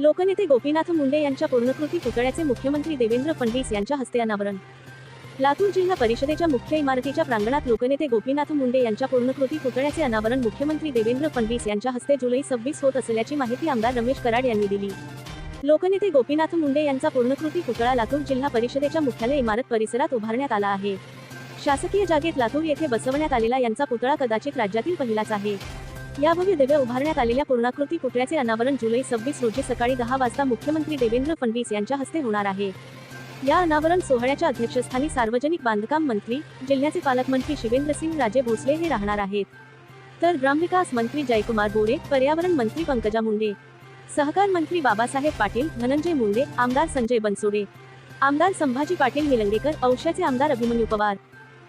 लोकनेते गोपीनाथ मुंडे यांच्या पूर्णकृती पुतळ्याचे मुख्यमंत्री देवेंद्र फडणवीस यांच्या हस्ते अनावरण. लातूर जिल्हा परिषदेच्या मुख्य इमारतीच्या प्रांगणात लोकनेते गोपीनाथ मुंडे यांच्या पूर्णकृती पुतळ्याचे अनावरण मुख्यमंत्री देवेंद्र फडणवीस यांच्या हस्ते जुलै सव्वीस होत असल्याची माहिती आमदार रमेश कराड यांनी दिली. लोकनेते गोपीनाथ मुंडे यांचा पूर्णकृती पुतळा लातूर जिल्हा परिषदेच्या मुख्यालय इमारत परिसरात उभारण्यात आला आहे. शासकीय जागेत लातूर येथे बसवण्यात आलेला यांचा पुतळा कदाचित राज्यातील पहिलाच आहे. या भव्य दिव्य उभारण्यात आलेल्या पूर्णाकृती पुतळ्याचे अनावरण जुलै सव्वीस रोजी सकाळी दहा वाजता मुख्यमंत्री देवेंद्र फडणवीस यांच्या हस्ते होणार आहे. या अनावरण सोहळ्याच्या अध्यक्षस्थानी सार्वजनिक बांधकाम मंत्री जिल्ह्याचे पालकमंत्री शिवेंद्रसिंग राजे भोसले हे राहणार आहेत. तर ग्रामविकास मंत्री जयकुमार बोरे पर्यावरण मंत्री पंकजा मुंडे सहकार मंत्री बाबासाहेब पाटील धनंजय मुंडे आमदार संजय बनसोडे आमदार संभाजी पाटील निलंगेकर औशाचे आमदार अभिमन्यू पवार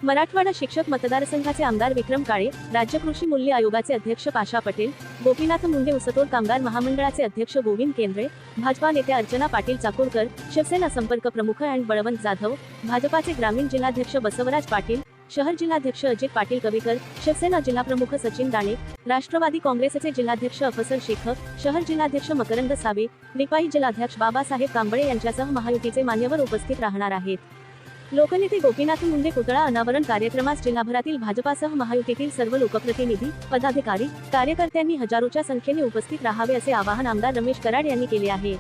मराठवाडा शिक्षक मतदारसंघाचे आमदार विक्रम काळे राज्य कृषी मूल्य आयोगाचे अध्यक्ष पाशा पटेल गोपीनाथ मुंडे उसतोड कामगार महामंडळाचे अध्यक्ष गोविंद केंद्रे भाजपा नेत्या अर्चना पाटील चाकूरकर शिवसेना संपर्क प्रमुख अँड बळवंत जाधव भाजपाचे ग्रामीण जिल्हाध्यक्ष बसवराज पाटील शहर जिल्हाध्यक्ष अजित पाटील कवेकर शिवसेना जिल्हाप्रमुख सचिन दाणे राष्ट्रवादी काँग्रेसचे जिल्हाध्यक्ष अफसर शेख शहर जिल्हाध्यक्ष मकरंद सावे रिपाई जिल्हाध्यक्ष बाबासाहेब कांबळे यांच्यासह महायुतीचे मान्यवर उपस्थित राहणार आहेत. लोकनेते गोपीनाथ मुंडे पुतळा अनावरण कार्यक्रमास जिल्हाभरातील भाजपासह महायुतीतील सर्व लोकप्रतिनिधी पदाधिकारी कार्यकर्त्यांनी हजारोच्या संख्येने उपस्थित राहावे असे आवाहन आमदार रमेश कराड यांनी केले आहे.